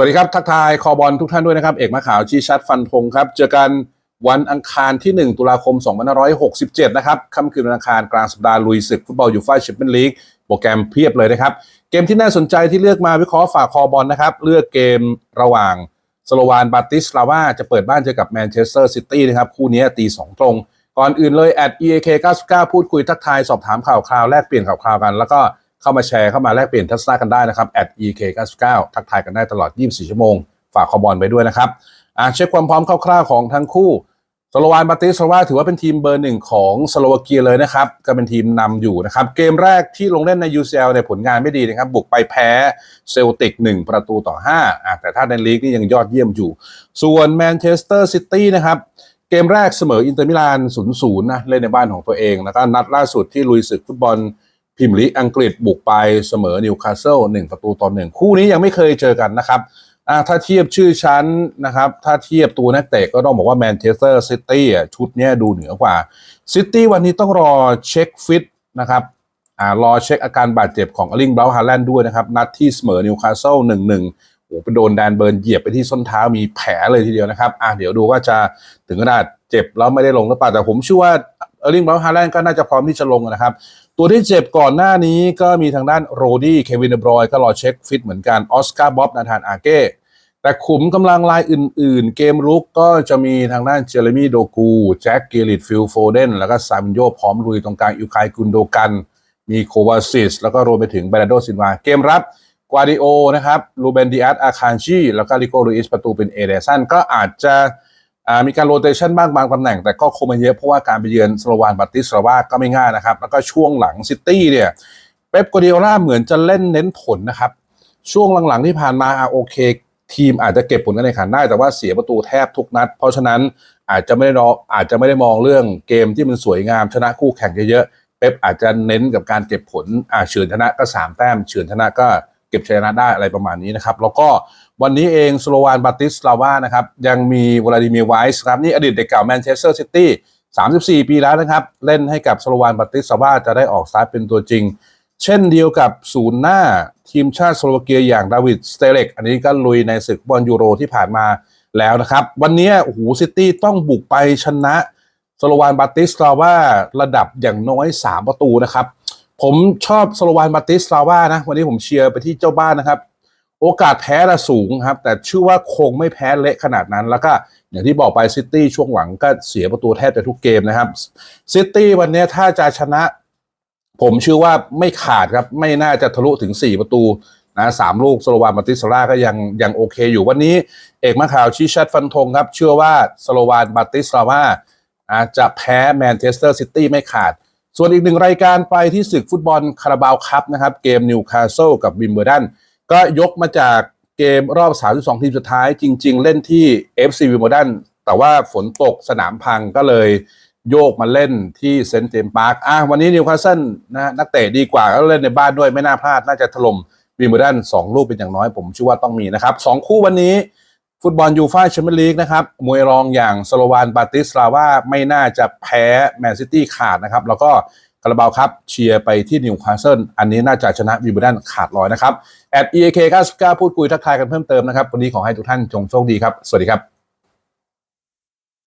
วัสดีครับ ทักทายคอบอลทุกท่านด้วยนะครับ เอกมะขาวชี้ชัดฟันธงครับ เจอกันวันอังคารที่ 1 ตุลาคม 2567 นะครับค่ำคืนวันอังคารกลางสัปดาห์ลุยศึกฟุตบอลยูฟ่าแชมเปี้ยนลีกโปรแกรมเพียบเลยนะครับ เกมที่น่าสนใจที่เลือกมาวิเคราะห์ฝากคอบอลนะครับ เลือกเกมระหว่างสโลวานบาติสลาวาจะเปิดบ้านเจอกับแมนเชสเตอร์ซิตี้นะครับคู่นี้ตี2ตรง ก่อนอื่นเลยแอด EAK 99พูดคุยทักทายสอบถามข่าวคราวแลกเปลี่ยนข่าวคราวกันแล้วก็ เข้ามาแชร์เข้ามาแลกเปลี่ยนทัศนะกันได้นะครับ @ek99 ทักทายกันได้ตลอด 24 ชั่วโมง ฝากคอบอลไปด้วยนะครับอ่าเช็คความพร้อมคร่าวๆของทั้งคู่สโลวานบาติสลาวาถือว่าเป็นทีมเบอร์หนึ่งของสโลวาเกียเลยนะครับ ก็เป็นทีมนำอยู่นะครับ เกมแรกที่ลงเล่นใน UCL ในยผลงานไม่ดีนะครับ บุกไปแพ้เซลติก 1 ประตูต่อ5อ่าแต่ถ้าในลีกนี่ยังยอดเยี่ยมอยู่ ส่วนแมนเชสเตอร์ซิตี้นะครับ เกมแรกเสมออินเตอร์มิลาน 0-0 นะ เล่นในบ้านของตัวเอง แล้วก็นัดล่าสุดที่ลุยศึกฟุตบอล พรีเมียร์ลีอังกฤษบุกไปเสมอนิวคาสเซิล1ประตูต่อ1คู่นี้ยังไม่เคยเจอกันนะครับถ้าเทียบชื่อชั้นนะครับ ถ้าเทียบตัวนักเตะก็ต้องบอกว่าแมนเชสเตอร์ซิตี้อะชุดนี้ดูเหนือกว่าซิตี้วันนี้ต้องรอเช็คฟิตนะครับอรอเช็คอาการบาดเจ็บของอลิงเบราวน์ฮาแลนด์ด้วยนะครับ นัดที่เสมอนิวคาสเซิล1-1โอ้ไปโดนแดนเบิร์นเหยียบไปที่ส้นเท้ามีแผลเลยทีเดียวนะครับอะเดี๋ยวดูว่าจะถึงขนาดเจ็บแล้วไม่ได้ลงหรือเปล่าแต่ผมเชื่อว่า เออร์ลิงบราวน์ฮาแลนด์ก็น่าจะพร้อมที่จะลงนะครับ ตัวที่เจ็บก่อนหน้านี้ก็มีทางด้านโรดี้เควินเดบรอยก็รอเช็คฟิตเหมือนกันออสการ์บ๊อบนาธานอาเก้แต่ขุมกำลังรายอื่น ๆ เกมรุกก็จะมีทางด้านเจเรมีโดกูแจ็คเกลิตฟิลโฟเดนแล้วก็ซามิโยพร้อมลุยตรงกลางอิวคายกุนโดกัน มีโควาซิสแล้วก็รวมไปถึงเบรโดซินวาเกมรับกวาดิโอนะครับลูเบนดิอัสอาคานชีแล้วก็ลิโกลูอิสประตูเป็นเอเดสันก็อาจจะ มีการโรเตชันบ้างบางตำแหน่งแต่ก็คงไมาเยอะเพราะว่าการไปเยือนสโลวานบัตติสลาวาก็ไม่ง่ายนะครับ แล้วก็ช่วงหลังซิตี้เนี่ยเป๊ปกวดิโอลาเหมือนจะเล่นเน้นผลนะครับ ช่วงหลังๆที่ผ่านมาอะโอเค ทีมอาจจะเก็บผลการแข่งขันได้ แต่ว่าเสียประตูแทบทุกนัด เพราะฉะนั้นอาจจะไม่ได้รออาจจะไม่ได้มองเรื่องเกมที่มันสวยงามชนะคู่แข่งเยอะๆเป๊ปอาจจะเน้นกับการเก็บผลอ่าเฉือนชนะก็3แต้มเฉือนชนะก็ เก็บชัยชนะได้อะไรประมาณนี้นะครับ แล้วก็วันนี้เองสโลวานบาติสลาวานะครับ ยังมีวลาดิเมียร์ไวส์ครับนี่อดีตเด็กเก่าแมนเชสเตอร์ซิตี้34 ปีแล้วนะครับ เล่นให้กับสโลวานบาติสลาวาจะได้ออกสตาร์ทเป็นตัวจริง เช่นเดียวกับศูนย์หน้าทีมชาติสโลวาเกียอย่างดาวิดสเตเล็กอันนี้ก็ลุยในศึกบอลยูโรที่ผ่านมาแล้วนะครับ วันนี้โอ้โหซิตี้ต้องบุกไปชนะสโลวานบาติสลาวาระดับอย่างน้อย 3 ประตูนะครับ ผมชอบสโลวานบาติสลาว่านะ วันนี้ผมเชียร์ไปที่เจ้าบ้านนะครับ โอกาสแพ้ละสูงครับ แต่ชื่อว่าคงไม่แพ้เละขนาดนั้น แล้วก็อย่างที่บอกไปซิตี้ช่วงหลังก็เสียประตูแทบจะทุกเกมนะครับซิตี้วันนี้ถ้าจะชนะ ผมเชื่อว่าไม่ขาดครับ ไม่น่าจะทะลุถึง 4 ประตูนะสามลูกสโลวานมาติสลาก็ยังยังโอเคอยู่วันนี้ เอกมาข่าวชี้ชัดฟันธงครับ เชื่อว่าสโลวานบาติสลาวาอาจะแพ้แมนเชสเตอร์ซิตี้ไม่ขาด ส่วนอีกหนึ่งรายการไปที่ศึกฟุตบอลคาราบาวคัพนะครับ เกมนิวคาสเซิลกับวิมเบอร์ดันก็ยกมาจากเกมรอบ 32 ทีมสุดท้าย จริง ๆ เล่นที่ FC วิมเบอร์ดันแต่ว่าฝนตกสนามพังก็เลยโยกมาเล่นที่เซนต์เจมส์พาร์คอะวันนี้นิวคาสเซิลนะนักเตะดีกว่าก็เล่นในบ้านด้วยไม่น่าพลาด น่าจะถล่มวิมเบอร์ดันสองลูกเป็นอย่างน้อยผมเชื่อว่าต้องมีนะครับสองคู่วันนี้ ฟุตบอลยูฟ่าแชมเปี้ยนลีกนะครับ มวยรองอย่างสโลวานปาติสลาวาไม่น่าจะแพ้แมนซิตี้ขาดนะครับ แล้วก็คาราบาวครับเชียร์ไปที่นิวคาสเซิลอันนี้น่าจะชนะวิบูดันขาดลอยนะครับแอดเอเคก้าพูดคุยทักทายกันเพิ่มเติมนะครับ วันนี้ขอให้ทุกท่านจงโชคดีครับ สวัสดีครับ